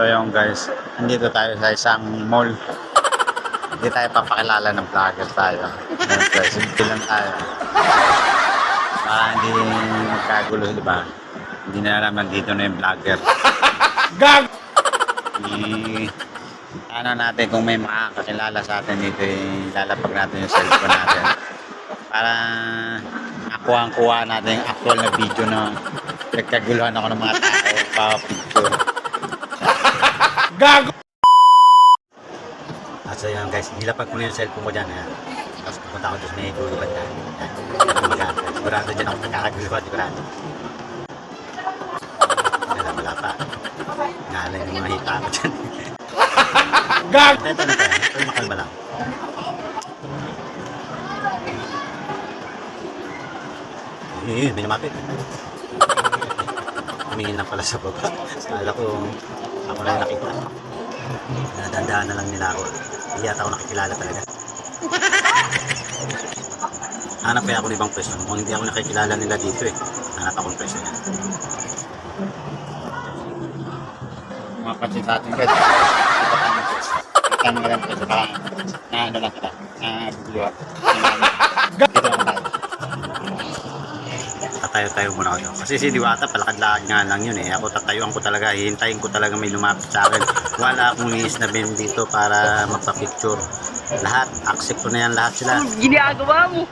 So yung guys, andito tayo sa isang mall. Hindi tayo papakilala ng vlogger tayo. Siyempre, simple lang tayo. Para hindi magkagulo, di ba? Hindi na alam nandito na yung vlogger. Gag! I, ano natin kung may makakakilala sa atin dito, ilalapag natin yung cellphone natin. Para nakuha-kuha natin yung actual na video na nagkaguluhan ako ng mga tao pa picture. Gago! At so yun guys, nilapag ko na yung cellphone ko dyan. Ha? Tapos pupunta ako doon sa may guluban dyan. Yan. Sigurado dyan ako nakakaguluhan, sigurado. Wala, wala pa. Naalala yung mga hita ko dyan. Gag! Ito, ito, ito. Ito, makalma lang. Eh, may lumapit. Tumingin lang pala sa baba. Kala ko, ako lang nakita. Nadandaan na lang nila ako. Hindi yata ako nakikilala talaga. Hanap kaya ako ng ibang presyo. Kung hindi ako nakikilala nila dito eh. Hanap akong presyo niya. Mapansin sa atin guys. Kita mo lang presyo. Parang na ano lang kita. Na buluhan. Tatayo-tayo muna doon. Kasi si Diwata, palakad-lakad nga lang yun eh. Ako tatayuan ko talaga, hihintayin ko talaga may lumapit sa akin. Wala akong niis na bin dito para magpa-picture. Lahat, accept ko na yan lahat sila. ginagawa mo?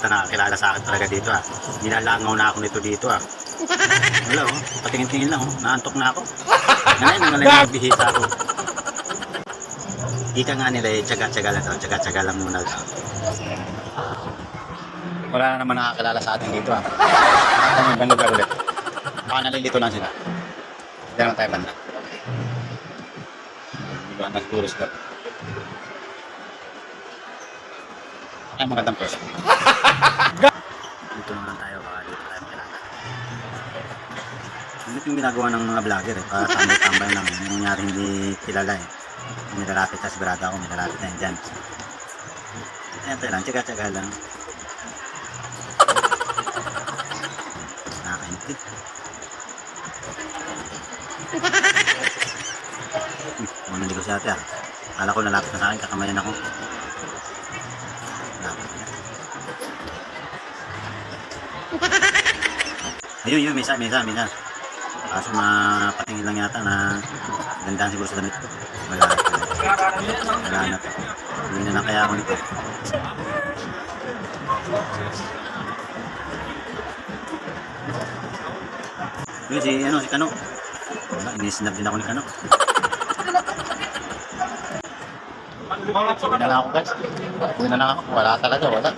Yata nakakilala sa akin talaga dito ah. Nilalangaw na ako nito dito ah. Wala oh, patingin-tingin lang oh. Naantok na ako. Ngayon naman lang yung bihisa ako. Ika nga nila eh, tsaga-tsaga lang daw. Tsaga-tsaga lang muna daw. Wala na naman nakakilala sa atin dito ah. Mo ibang lugar ulit. Baka nalilito lang sila. Diyan lang tayo banda. Diba, nag-tourist daw. Ay, magandang person. dito naman tayo, baka dito tayo makilala. Hindi yung ginagawa ng mga vlogger eh, para tambay-tambay lang. Yung nangyari hindi kilala eh. May nilalapit na sigurado ako, may nilalapit na yun dyan. Siyempre lang, tsaga-tsaga lang. Nakakainti. Hmm, Ano hindi ko si ate ah. Kala ko nalapit na sa akin, kakamayan ako. Ayun, yun, may isa, may isa, may isa. Kaso mapatingin lang yata na gandaan siguro sa damit. Wala. Wala na. Hindi na lang kaya ako nito. Yun, si, ano, si Kano. Wala, inisinab din ako ni Kano. Uwi na ako guys. Uwi na ako. Wala talaga, wala.